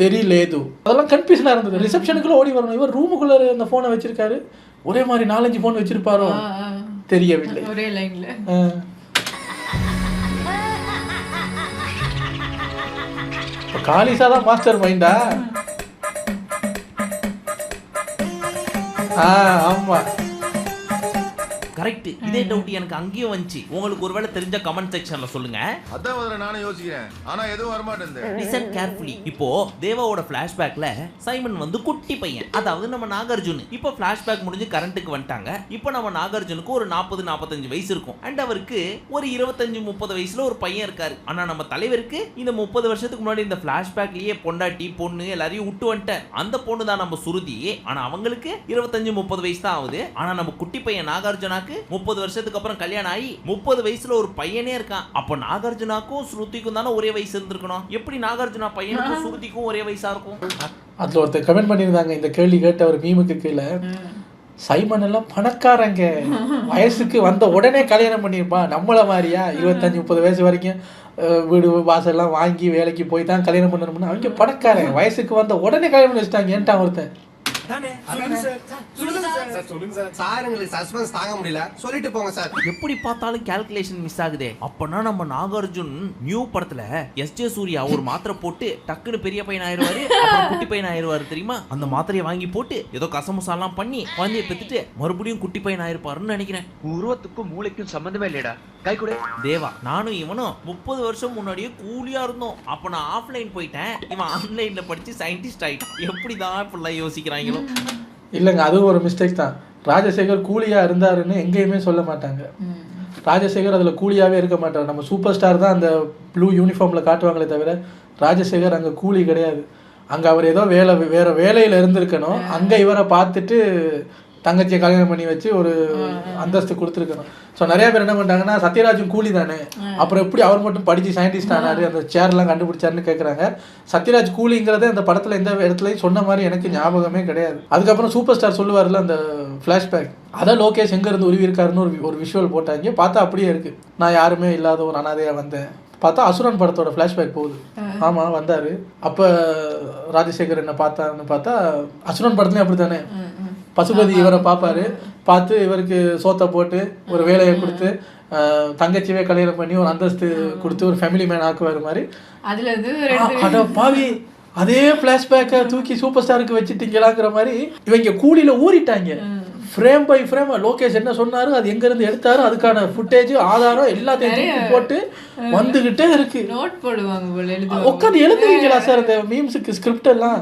தெரியலேது. அதெல்லாம் கன்ஃபியூஷனாக இருந்தது. ரிசப்ஷனுக்குள்ள ஓடி வரணும். இவர் ரூமுக்குள்ளே அந்த ஃபோனை வச்சிருக்காரு. ஒரே மாதிரி நாலஞ்சு ஃபோன் வச்சிருப்பாரோ? தெரியவில்லை. ஒரே லைன்ல காலிசா தான் மாஸ்டர் மைண்டா ஆ ஆமா. கரெக்ட் இதே டவுட் எனக்கு அங்கேயும் வந்துச்சு. உங்களுக்கு ஒருவேளை தெரிஞ்ச கமெண்ட் செக்ஷன்ல சொல்லுங்க. அதான் முதல்ல நானும் யோசிக்கிறேன். ஆனா எதுவும் வரமாட்டேன் லிசன் கேர்ஃபுல்லி இப்போ தேவாவோட பிளாஷ்பேக்ல சைமன் வந்து குட்டி பையன். அதாவது நம்ம நாகார்ஜுன். இப்போ பிளாஷ்பேக் முடிஞ்சு கரண்ட்டுக்கு வந்துட்டாங்க. இப்போ நம்ம நாகார்ஜுனுக்கு ஒரு நாற்பது நாற்பத்தஞ்சு வயசு இருக்கும். அண்ட் அவருக்கு ஒரு இருபத்தஞ்சு முப்பது வயசுல ஒரு பையன் இருக்காரு. ஆனா நம்ம தலைவருக்கு இந்த முப்பது வருஷத்துக்கு முன்னாடி இந்த பிளாஷ்பேக்லயே பொண்டாட்டி பொண்ணு எல்லாரையும் விட்டு வந்துட்டார். அந்த பொண்ணு தான் நம்ம சுருதி. ஆனா அவங்களுக்கு இருபத்தஞ்சு முப்பது வயசு தான் ஆகுது. ஆனா நம்ம குட்டி பையன் நாகார்ஜுனாக்கு முப்பது வருஷத்துக்கு அப்புறம் கல்யாணம் ஆகி முப்பது வயசுல ஒரு பையனே இருக்கான். அப்போ நாகார்ஜுனாக்கும் ஸ்ருதிக்கும் தானே ஒரே வயசு இருந்திருக்கணும். எப்படி நாகார்ஜுனா பையனுக்கும் ஸ்ருதிக்கும் ஒரே வயசா இருக்கும்? அதில் ஒருத்தர் கமெண்ட் பண்ணியிருந்தாங்க இந்த கேள்வி கேட்ட ஒரு மீமுக்கு கீழே. சைமன் எல்லாம் பணக்காரங்க. வயசுக்கு வந்த உடனே கல்யாணம் பண்ணியிருப்பான் நம்மள மாதிரியா? இருபத்தஞ்சு முப்பது வயசு வரைக்கும் வீடு வாசல்லாம் வாங்கி வேலைக்கு போய் தான் கல்யாணம் பண்ணணும்னு. அவங்க பணக்காரங்க. வயசுக்கு வந்த உடனே கல்யாணம் பண்ணி வச்சிட்டாங்க. ஏன்ட்டான் ஒருத்தன்? சஸ்பென்ஸ் தாங்க முடியல. சொல்லிட்டு போங்க சார். எப்படி பார்த்தாலும் கால்குலேஷன் மிஸ் ஆகுதே. அப்பனா நம்ம நாகார்ஜுன் நியூ படத்துல எஸ் ஜே சூர்யா ஒரு மாத்திரை போட்டு டக்குன்னு பெரிய பையன் ஆயிருவாரு குட்டி பையன் ஆயிருவாரு தெரியுமா? அந்த மாத்திரையை வாங்கி போட்டு ஏதோ கசமுசாலாம் பண்ணி குழந்தைய பெத்துட்டு மறுபடியும் குட்டி பையன் ஆயிருப்பாருன்னு நினைக்கிறேன். உருவத்துக்கும் மூளைக்கும் சம்பந்தமே இல்லையடா. கை கூட தேவா நானும் இவனும் முப்பது வருஷம் முன்னாடியே கூலியா இருந்தோம். அப்ப நான் ஆஃப்லைன் போயிட்டேன். இவன் ஆன்லைன்ல படிச்சு சயின்டிஸ்ட் ஆயிட்டான். எப்படிதான் இப்படிலாம் யோசிக்கிறாங்களோ. இல்லைங்க அதுவும் ஒரு மிஸ்டேக் தான். ராஜசேகர் கூலியா இருந்தாருன்னு எங்கேயுமே சொல்ல மாட்டாங்க. ராஜசேகர் அதில் கூலியாவே இருக்க மாட்டார். நம்ம சூப்பர் ஸ்டார் தான் அந்த ப்ளூ யூனிஃபார்மில் காட்டுவாங்களே தவிர ராஜசேகர் அங்கே கூலி கிடையாது. அங்கே அவர் ஏதோ வேலை வேற வேலையில் இருந்திருக்கணும். அங்கே இவரை பார்த்துட்டு தங்கச்சியை கல்யாணம் பண்ணி வச்சு ஒரு அந்தஸ்து கொடுத்துருக்கணும். ஸோ நிறைய பேர் என்ன பண்ணிட்டாங்கன்னா சத்யராஜும் கூலி தானே? அப்புறம் எப்படி அவர் மட்டும் படித்து சயின்டிஸ்ட் ஆனாரு? அந்த சேர்லாம் கண்டுபிடிச்சாருன்னு கேட்குறாங்க சத்யராஜ் கூலிங்கிறதே அந்த படத்தில் எந்த இடத்துலையும் சொன்ன மாதிரி எனக்கு ஞாபகமே கிடையாது. அதுக்கப்புறம் சூப்பர் ஸ்டார் சொல்லுவார்ல அந்த ஃப்ளாஷ்பேக் அதான் லோகேஷ் எங்கேருந்து உருவி இருக்காருன்னு ஒரு ஒரு விஷுவல் போட்டாங்க. பார்த்தா அப்படியே இருக்குது நான் யாருமே இல்லாத ஒரு அனாதையாக வந்தேன். பார்த்தா அசுரன் படத்தோட ஃப்ளாஷ்பேக் போகுது. ஆமாம் வந்தார். அப்போ ராஜசேகர் என்ன பார்த்தாருன்னு பார்த்தா அசுரன் படத்துலையும் அப்படி தானே பசுபதி இவரை பார்ப்பாரு. பார்த்து இவருக்கு சோத்தை போட்டு ஒரு வேலையை கொடுத்து தங்கச்சியவே கல்யாணம் பண்ணி ஒரு அந்தஸ்து கொடுத்து ஒரு ஃபேமிலி மேன் ஆக்குவார் மாதிரி. அட பாவி அதே ஃப்ளாஷ்பேக்கை தூக்கி சூப்பர் ஸ்டாருக்கு வச்சுட்டீங்களாங்கிற மாதிரி இவங்க கூலியில ஊறிட்டாங்க. ஃப்ரேம் பை ஃப்ரேம் லோகேஷ் என்ன சொன்னாரு அது எங்க இருந்து எடுத்தாரு அதுக்கான ஃபுட்டேஜ் ஆதாரம் எல்லாத்தையும் போட்டு வந்துகிட்டே இருக்கு. நோட் போடுவாங்க உட்காந்து எழுதுவீங்களா சார் இந்த மீம்ஸுக்கு ஸ்கிரிப்ட் எல்லாம்?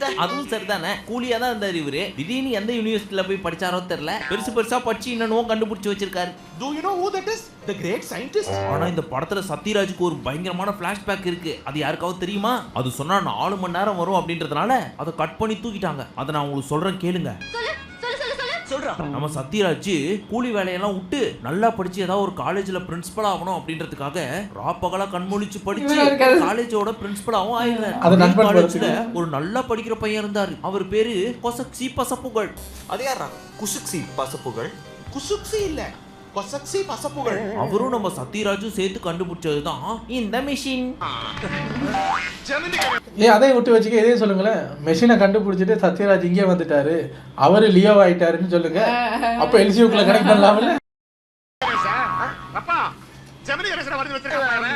அதுவும் சரிதானே? கூலியா தான் இருந்தாரு இவரு. திடீர்னு எந்த யூனிவர்சிட்டியில போய் படிச்சாரோ தெரியல. பெருசு பெருசா படிச்சு என்னன்னு கண்டுபிடிச்சு வச்சிருக்காரு. Do you know who that is? The great scientist? ஆனா இந்த படத்துல சத்யராஜுக்கு ஒரு பயங்கரமான பிளாஷ்பேக் இருக்கு. அது யாருக்காவது தெரியுமா? அது சொன்னா நாலு மணி நேரம் வரும் அப்படின்றதுனால அதை கட் பண்ணி தூக்கிட்டாங்க. அதை நான் உங்களுக்கு சொல்றேன் கேளுங்க. நம்ம சத்யராஜ் கூலி வேலையெல்லாம் விட்டு நல்லா படிச்சு ஏதாவது ஒரு காலேஜ்ல பிரின்சிபல் ஆகணும் அப்படின்றதுக்காக ராப்பகலா கண்மொழிச்சு படிச்சு. காலேஜோட பிரின்சிபல் ஆகிறாரு அது நண்பன் காலேஜ்ல. ஒரு நல்லா படிக்கிற பையன் இருந்தாரு. அவர் பேரு கொசக்சி பசப்புகழ். அது யாரா குசுக்சி பசப்புகள் குசுக்சி இல்ல. கொசக்சி பசப்புகள். அவரும் நம்ம சத்யராஜும் சேர்த்து கண்டுபிடிச்சதுதான். இந்த மிஷின் ஏன் அதையும் விட்டு வச்சுக்க இதையும் சொல்லுங்களேன். மெஷினை கண்டுபிடிச்சிட்டு சத்யராஜ் இங்கே வந்துட்டாரு. அவரு லியோ ஆயிட்டாருன்னு சொல்லுங்க. அப்போ எல்சியூக்குள்ள கனெக்ட் பண்ணலாம்ல? அப்பா ஜெமினி கணேசனை வரைஞ்சு வச்சிருக்காங்க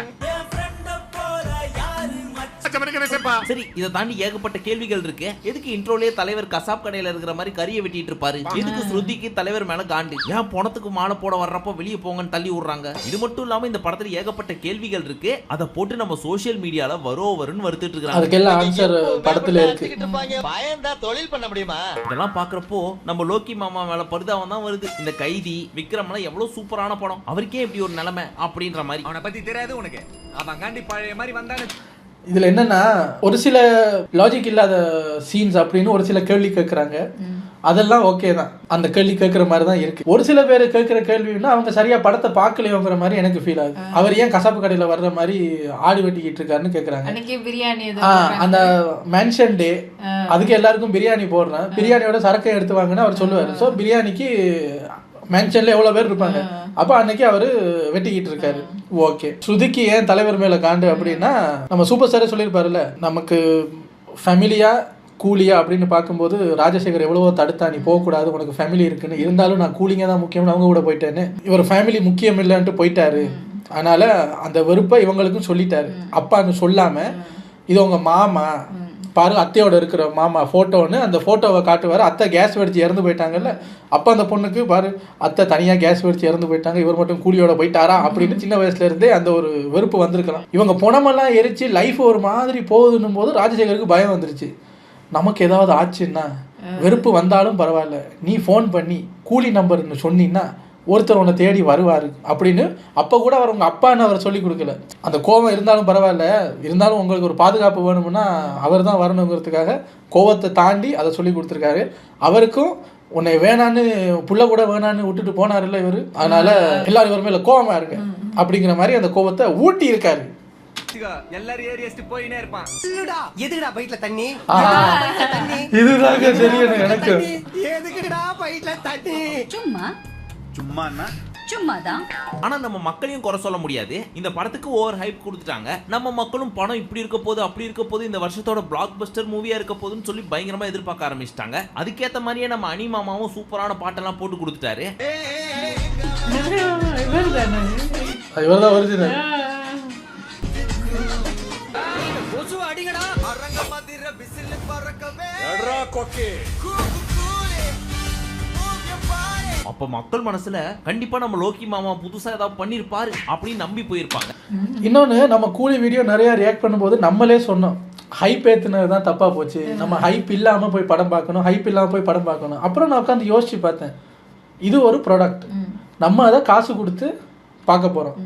ஜெமினி கணேசன்ப்பா சரி இதை தாண்டி ஏகப்பட்ட கேள்விகள் இருக்கு. எதுக்கு இன்ட்ரோலயே தலைவர் கசாப் கடையில இருக்கிற மாதிரி கறியை வெட்டிட்டு இருப்பாரு? எதுக்கு ஸ்ருதிக்கு தலைவர் மேல காண்டு? ஏன் பணத்துக்கு மாலை போட வர்றப்போ வெளியே போங்கன்னு தள்ளி விடுறாங்க? இது மட்டும் இல்லாம இந்த படத்துல ஏகப்பட்ட கேள்விகள் இருக்கு. அதை போட்டு நம்ம சோஷியல் மீடியால வரோ வருன்னு வருத்துட்டு இருக்காங்க அதுக்கெல்லாம் ஆன்சர் படத்துல இருக்கு. பயந்தா தொழில் பண்ண முடியுமா? இதெல்லாம் பாக்குறப்போ நம்ம லோக்கி மாமா மேல பரிதாபம் தான் வருது. இந்த கைதி விக்ரம்லாம் எவ்வளவு சூப்பரான படம். அவருக்கே இப்படி ஒரு நிலைமை அப்படின்ற மாதிரி. அவனை பத்தி தெரியாது உனக்கு. அவன் காண்டி பழைய மாதிரி வந்தானு இதுல என்னன்னா ஒரு சில லாஜிக் இல்லாத சீன்ஸ் அப்படின்னு ஒரு சில கேள்வி கேட்குறாங்க அதெல்லாம் ஓகே தான். அந்த கேள்வி கேட்குற மாதிரி தான் இருக்கு. ஒரு சில பேர் கேட்குற கேள்வின்னா அவங்க சரியா படத்தை பார்க்கலையோங்கிற மாதிரி எனக்கு ஃபீல் ஆகுது. அவர் ஏன் கசாப்பு கடையில் வர்ற மாதிரி ஆடு வெட்டிக்கிட்டு இருக்காருன்னு கேட்குறாங்க பிரியாணி. அந்த மென்ஷன் டே அதுக்கு எல்லாருக்கும் பிரியாணி போடுறேன். பிரியாணியோட சரக்கை எடுத்து வாங்கன்னு அவர் சொல்லுவார். ஸோ பிரியாணிக்கு மென்ஷன்ல எவ்வளோ பேர் இருப்பாங்க? அப்போ அன்னைக்கு அவர் வெட்டிக்கிட்டு இருக்காரு. ஓகே. ஸ்ருதிக்கு ஏன் தலைவர் மேலே காண்டு அப்படின்னா நம்ம சூப்பர் ஸ்டாரே சொல்லியிருப்பாருல்ல நமக்கு ஃபேமிலியா கூலியா அப்படின்னு பார்க்கும்போது ராஜசேகர் எவ்வளவோ தடுத்தா நீ போகக்கூடாது உனக்கு ஃபேமிலி இருக்குன்னு. இருந்தாலும் நான் கூலிங்க தான் முக்கியம்னு அவங்க கூட போயிட்டேன்னு. இவர் ஃபேமிலி முக்கியம் இல்லைன்ட்டு போயிட்டாரு. அதனால அந்த வெறுப்பை இவங்களுக்கும் சொல்லிட்டாரு. அப்பான்னு சொல்லாம இது உங்க மாமா பாரு அத்தையோட இருக்கிற மாமா ஃபோட்டோன்னு அந்த ஃபோட்டோவை காட்டுவார். அத்தை கேஸ் வெடிச்சு இறந்து போயிட்டாங்கல்ல? அப்போ அந்த பொண்ணுக்கு பாரு அத்தை தனியாக கேஸ் வெடிச்சு இறந்து போயிட்டாங்க. இவர் மட்டும் கூலியோட போயிட்டாரா? அப்படின்னு சின்ன வயசுல இருந்தே அந்த ஒரு வெறுப்பு வந்திருக்கலாம். இவங்க புணமெல்லாம் எரிச்சு லைஃப் ஒரு மாதிரி போகுதுன்னும் போது ராஜசேகருக்கு பயம் வந்துருச்சு. நமக்கு ஏதாவது ஆச்சுன்னா வெறுப்பு வந்தாலும் பரவாயில்ல. நீ ஃபோன் பண்ணி கூலி நம்பர்னு சொன்னீங்கன்னா ஒருத்தர் உன்னை தேடி வருவார் அப்படின்னு அப்போ கூட அவர் உங்கள் அப்பான்னு அவர் சொல்லி கொடுக்கல. அந்த கோபம் இருந்தாலும் பரவாயில்ல. இருந்தாலும் உங்களுக்கு ஒரு பாதுகாப்பு வேணும்னா அவர் தான் வரணுங்கிறதுக்காக கோவத்தை தாண்டி அதை சொல்லி கொடுத்துருக்காரு. அவருக்கும் உன்னை வேணான்னு புள்ள கூட வேணான்னு விட்டுட்டு போனார்ல இவர். அதனால எல்லாரும் இவர் மேல கோவமா இருங்க. அப்படிங்கிற மாதிரி அந்த கோவத்தை ஊட்டி இருக்காரு. எல்லாரும் ஏறி அடிச்சுட்டு போயினே இருப்பான். இல்லடா எதுக்குடா பைட்ல தண்ணி? ஆஹா. எதுக்குடா பைட்ல தண்ணி? இதுதாங்க தெரியணும் எனக்கு. எதுக்குடா பைட்ல தண்ணி சும்மா சும்மாண்ணா சும்மாதான். ஆனா நம்ம மக்களையும் குறை சொல்ல முடியாது. இந்த படத்துக்கு ஓவர் ஹைப் கொடுத்துட்டாங்க. நம்ம மக்களும் படம் இப்படி இருக்க போது அப்படி இருக்க போது இந்த வருஷத்தோட பிளாக் பஸ்டர் மூவியா இருக்க போதுன்னு சொல்லி பயங்கரமா எதிர்பார்க்க ஆரம்பிச்சிட்டாங்க. அதுக்கேத்த மாதிரியே நம்ம அனி மாமாவும் சூப்பரான பாட்டெல்லாம் போட்டு கொடுத்துட்டாரு. அரங்க மாதிர பிசில் பறக்கவே. எட்ரா கொக்கே. அப்ப மக்கள் மனசுல கண்டிப்பா நம்ம லோக்கி மாமா புதுசா ஏதாவது பண்ணிருப்பாரு அப்படின்னு நம்பி போயிருப்பாங்க. இன்னொன்று நம்ம கூலி வீடியோ நிறைய ரியாக்ட் பண்ணும்போது நம்மளே சொன்னோம் ஹைப் ஏத்துனது தான் தப்பாக போச்சு. நம்ம ஹைப் இல்லாமல் போய் படம் பார்க்கணும் ஹைப் இல்லாமல் போய் படம் பார்க்கணும். அப்புறம் நான் உட்காந்து யோசிச்சு பார்த்தேன் இது ஒரு ப்ராடக்ட் நம்ம அதை காசு கொடுத்து பார்க்க போகிறோம்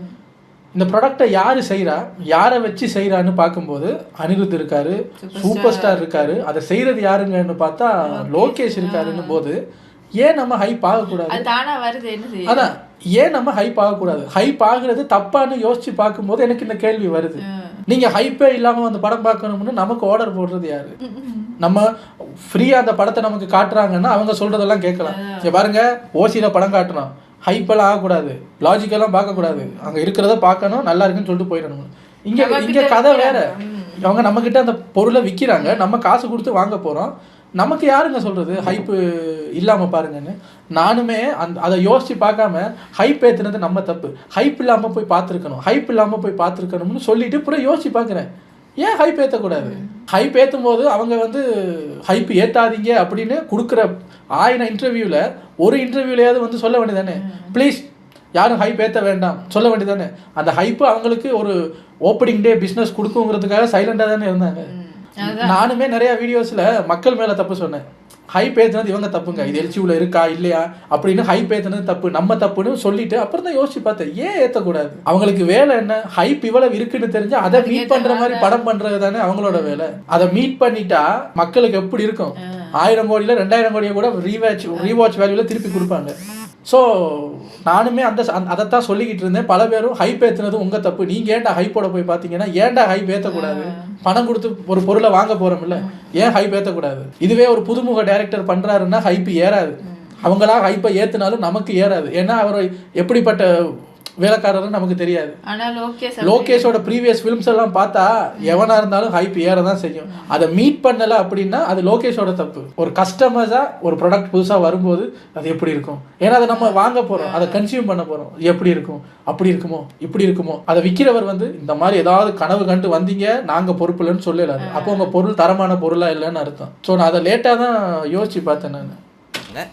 இந்த ப்ராடக்டை யார் செய்கிறா யாரை வச்சு செய்கிறான்னு பார்க்கும்போது அனிருத் இருக்காரு சூப்பர் ஸ்டார் இருக்காரு. அதை செய்கிறது யாருங்கன்னு பார்த்தா லோகேஷ். இருக்காருன்னு போது ஏன் நம்ம ஹைப் ஆகக்கூடாது? தானா வருது என்ன அதான் ஏன் நம்ம ஹைப் ஆகக்கூடாது? ஹைப் ஆகுறது தப்பான்னு யோசிச்சு பார்க்கும்போது எனக்கு இந்த கேள்வி வருது. நீங்க ஹைப்பே இல்லாம வந்து படம் பார்க்கணும்னு நமக்கு ஆர்டர் போடுறது யாரு? நம்ம ஃப்ரீயா அந்த படத்தை நமக்கு காட்டுறாங்கன்னா அவங்க சொல்றதெல்லாம் கேட்கலாம். இங்க பாருங்க ஓசியில படம் காட்டணும் ஹைப் எல்லாம் ஆகக்கூடாது. லாஜிக்கெல்லாம் பார்க்கக்கூடாது. அங்க இருக்கிறத பார்க்கணும் நல்லா இருக்குன்னு சொல்லிட்டு போயிடணும். இங்க இங்க கதை வேற. அவங்க நம்ம கிட்ட அந்த பொருளை விற்கிறாங்க நம்ம காசு கொடுத்து வாங்க போறோம். நமக்கு யாருங்க சொல்கிறது ஹைப்பு இல்லாமல் பாருங்கன்னு. நானுமே அந்த அதை யோசித்து பார்க்காம ஹைப் ஏற்றுனது நம்ம தப்பு. ஹைப் இல்லாமல் போய் பார்த்துருக்கணும். ஹைப் இல்லாமல் போய் பார்த்துருக்கணும்னு சொல்லிட்டு அப்புறம் யோசித்து பார்க்குறேன். ஏன் ஹைப் ஏற்றக்கூடாது ஹைப் ஏற்றும் போது அவங்க வந்து ஹைப் ஏற்றாதீங்க அப்படின்னு கொடுக்குற ஆயின இன்டர்வியூவில் ஒரு இன்டர்வியூலையாவது வந்து சொல்ல வேண்டியதானே ப்ளீஸ் யாரும் ஹைப் ஏற்ற வேண்டாம். சொல்ல வேண்டியதானே அந்த ஹைப்பு அவங்களுக்கு ஒரு ஓப்பனிங் டே பிஸ்னஸ் கொடுக்குங்கிறதுக்காக சைலண்டாக தானே இருந்தாங்க. நானுமே நிறைய வீடியோஸ்ல மக்கள் மேல தப்பு சொன்னேன். ஹைப் ஏத்துனது இவங்க தப்புங்க. இது எல்சியூல இருக்கா இல்லையா? அப்படின்னு ஹைப் ஏத்துனது தப்பு நம்ம தப்புன்னு சொல்லிட்டு அப்புறம் தான் யோசிச்சு பார்த்தேன். ஏன் ஏத்தக்கூடாது? அவங்களுக்கு வேலை என்ன? ஹைப் இவ்வளவு இருக்குன்னு தெரிஞ்சு அதை மீட் பண்ற மாதிரி படம் பண்றது தானே அவங்களோட வேலை. அதை மீட் பண்ணிட்டா மக்களுக்கு எப்படி இருக்கும்? ஆயிரம் கோடியில ரெண்டாயிரம் கோடியை கூட ரீவாச் ரீவாட்ச் வேல்யூல திருப்பி கொடுப்பாங்க. ஸோ நானுமே அந்த அதைத்தான் சொல்லிக்கிட்டு இருந்தேன். பல பேரும் ஹைப் ஏத்துனது உங்க தப்பு. நீங்க ஏன்டா ஹைப்போட போய் பார்த்தீங்கன்னா ஏன்டா ஹைப் ஏத்தக்கூடாது? பணம் கொடுத்து ஒரு பொருளை வாங்க போறோம்ல. ஏன் ஹைப் ஏத்தக்கூடாது? இதுவே ஒரு புதுமுக டைரக்டர் பண்றாருன்னா ஹைப் ஏறாது. அவங்களா ஹைப்பை ஏத்துனாலும் நமக்கு ஏறாது. ஏன்னா அவர் எப்படிப்பட்ட வேலைக்காரர்னு நமக்கு தெரியாது. லோகேஷோட ப்ரீவியஸ் ஃபிலிம்ஸ் எல்லாம் பார்த்தா எவனா இருந்தாலும் ஹைப் ஏற தான் செய்யும். அதை மீட் பண்ணல அப்படின்னா அது லோகேஷோட தப்பு. ஒரு கஸ்டமர்ஸா ஒரு ப்ராடக்ட் புதுசா வரும்போது அது எப்படி இருக்கும்? ஏன்னா அதை நம்ம வாங்க போறோம். அதை கன்சியூம் பண்ண போறோம். எப்படி இருக்கும்? அப்படி இருக்குமோ? இப்படி இருக்குமோ? அதை விற்கிறவர் வந்து இந்த மாதிரி ஏதாவது கனவு கண்டு வந்தீங்க நாங்க பொறுப்பு இல்லைன்னு சொல்லல அப்போ உங்க பொருள் தரமான பொருளா இல்லைன்னு அர்த்தம். ஸோ நான் அதை லேட்டாக தான் யோசிச்சு பார்த்தேன் நான்.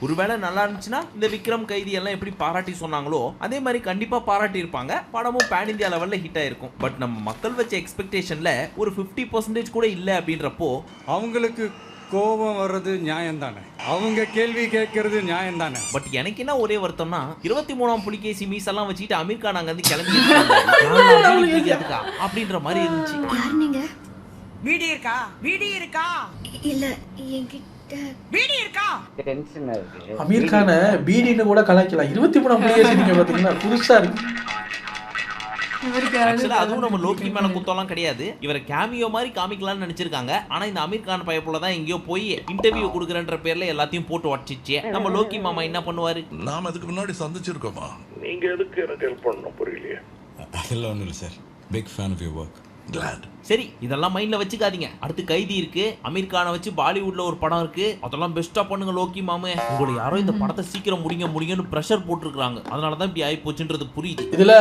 ஒருவேளை நல்லா இருந்துச்சுன்னா இந்த விக்ரம் கைதி எல்லாம் எப்படி பாராட்டி சொன்னாங்களோ அதே மாதிரி கண்டிப்பா பாராட்டி இருப்பாங்க. படமும் பேன் இந்தியா லெவல்ல ஹிட் ஆயிருக்கும். பட் நம்ம மக்கள் வச்ச எக்ஸ்பெக்டேஷன்ல ஒரு 50% பர்சன்டேஜ் கூட இல்ல அப்படின்றப்போ அவங்களுக்கு கோபம் வர்றது நியாயம் தானே அவங்க கேள்வி கேட்கறது நியாயம் தானே பட் எனக்கு என்ன ஒரே வருத்தம்னா இருபத்தி மூணாம் புலிகேசி மீஸ் எல்லாம் வச்சுட்டு அமீர் கான் அங்க இருந்து கிளம்பி? அப்படின்ற மாதிரி இருந்துச்சு. யார் நீங்க? வீடு இருக்கா? வீடு இருக்கா? இல்ல என்கிட்ட வீடு இருக்கா? டென்ஷன் இருக்கு. அமீர் கானை பீடின்னு கூட கலாய்க்கலாம். இருபத்தி மூணாம் பிள்ளைங்க நீங்க பார்த்தீங்கன்னா புதுசா இருக்கு. அதுவும் நம்ம லோக்கி மேல குத்தம்லாம் கிடையாது. இவரை கேமியோ மாதிரி காமிக்கலாம்னு நினைச்சிருக்காங்க. ஆனா இந்த அமீர் கான் பையப்புல தான் எங்கேயோ போய் இன்டர்வியூ கொடுக்குறன்ற பேர்ல எல்லாத்தையும் போட்டு உடச்சிச்சு. நம்ம லோக்கி மாமா என்ன பண்ணுவாரு? நாம் அதுக்கு முன்னாடி சந்திச்சிருக்கோமா? நீங்க எதுக்கு எனக்கு ஹெல்ப் பண்ணணும்? புரியலையே. அதெல்லாம் ஒன்றும் இல்லை sir big fan of your work glad சரி இதெல்லாம் மைண்ட்ல வச்சுக்காதீங்க. அடுத்து கைதி இருக்கு அமீர் கானை வச்சு பாலிவுட்ல ஒரு படம் இருக்கு. அதெல்லாம் பெஸ்டா பண்ணுங்க லோக்கி மாமே. உங்களை யாரோ இந்த படத்தை சீக்கிரம் முடிங்க முடிங்கன்னு ப்ரெஷர் போட்டுருக்காங்க அதனால தான் இப்படி ஆகி போச்சுன்றது புரியுது. இதுல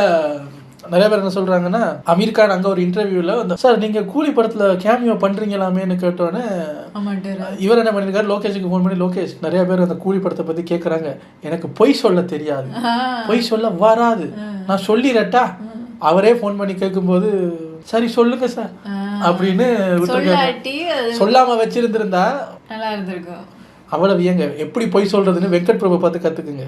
நிறைய பேர் என்ன சொல்றாங்கன்னா அமீர் கான் அங்க ஒரு இன்டர்வியூல வந்து சார் நீங்க கூலி படத்துல கேமியோ பண்றீங்களாமேன்னு கேட்டோன்னே இவர் என்ன பண்ணிருக்காரு லோகேஷுக்கு ஃபோன் பண்ணி லோகேஷ் நிறைய பேர் அந்த கூலி படத்தை பத்தி கேக்குறாங்க. எனக்கு பொய் சொல்ல தெரியாது. பொய் சொல்ல வராது. நான் சொல்லிடட்டா? அவரே ஃபோன் பண்ணி கேட்கும்போது சரி சொல்லுங்க சார் அப்படின்னு சொல்லாம வச்சிருந்திருந்தா நல்லா இருந்திருக்கும் அவ்வளவு ஏங்க எப்படி பொய் சொல்றதுன்னு வெங்கட் பிரபு பார்த்து கத்துக்குங்க.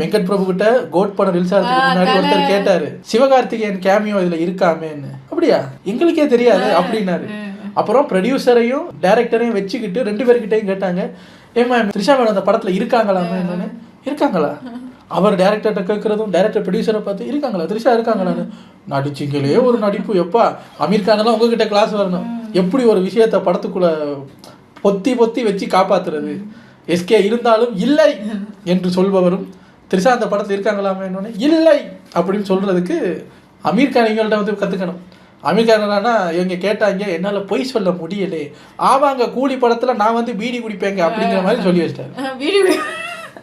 வெங்கட் பிரபு கிட்ட கோட் படம் ரிலீஸ் ஆகிறதுக்கு முன்னாடி ஒருத்தர் கேட்டாரு சிவகார்த்திகேயன் கேமியோ இதுல இருக்காமேன்னு. அப்படியா? எங்களுக்கே தெரியாது. அப்படின்னாரு. அப்புறம் ப்ரொடியூசரையும் டைரக்டரையும் வச்சுக்கிட்டு ரெண்டு பேர்கிட்டயும் கேட்டாங்க ஏமா த்ரிஷா மேடம் அந்த படத்துல இருக்காங்களாமே என்னன்னு? இருக்காங்களா? அவர் டேரக்டர்கிட்ட கேட்குறதும் டேரக்டர் ப்ரொடியூசரை பார்த்து இருக்காங்களா? திருஷா இருக்காங்களான்னு நடிச்சிங்களே ஒரு நடிப்பு. எப்பா அமீர் கானெல்லாம் உங்ககிட்ட கிளாஸ் வரணும். எப்படி ஒரு விஷயத்த படத்துக்குள்ள பொத்தி பொத்தி வச்சு காப்பாத்துறது? எஸ்கே இருந்தாலும் இல்லை என்று சொல்பவரும் திரிஷா அந்த படத்தில் இருக்காங்களாமே? என்னோட இல்லை. அப்படின்னு சொல்றதுக்கு அமீர் கான் வந்து கத்துக்கணும். அமீர் கான் இவங்க கேட்டாங்க என்னால பொய் சொல்ல முடியலே. ஆவாங்க கூலி படத்துல நான் வந்து பீடி குடிப்பேங்க அப்படிங்கிற மாதிரி சொல்லி வச்சிட்டாரு.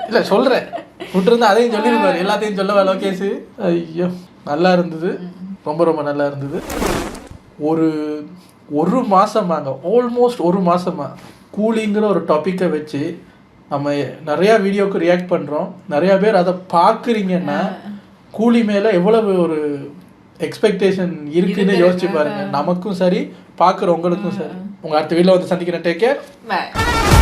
இல்ல சொல்றேன். விட்டுருந்தா அதையும் சொல்லிருப்பாரு. எல்லாத்தையும் சொல்லவா லோகேஷ்? ஐயோ. நல்லா இருந்தது. ரொம்ப ரொம்ப நல்லா இருந்தது. ஒரு ஒரு மாசமாங்க. ஆல்மோஸ்ட் ஒரு மாசமா. கூலிங்கிற ஒரு டாப்பிக்கை வச்சு நம்ம நிறையா வீடியோக்கு ரியாக்ட் பண்ணுறோம் நிறையா பேர் அதை பார்க்குறீங்கன்னா கூலி மேலே எவ்வளவு ஒரு எக்ஸ்பெக்டேஷன் இருக்குன்னு யோசிச்சு பாருங்க. நமக்கும் சரி பார்க்குற உங்களுக்கும் சரி. உங்கள் அடுத்த வீட்டில் வந்து சந்திக்கிறேன். Take care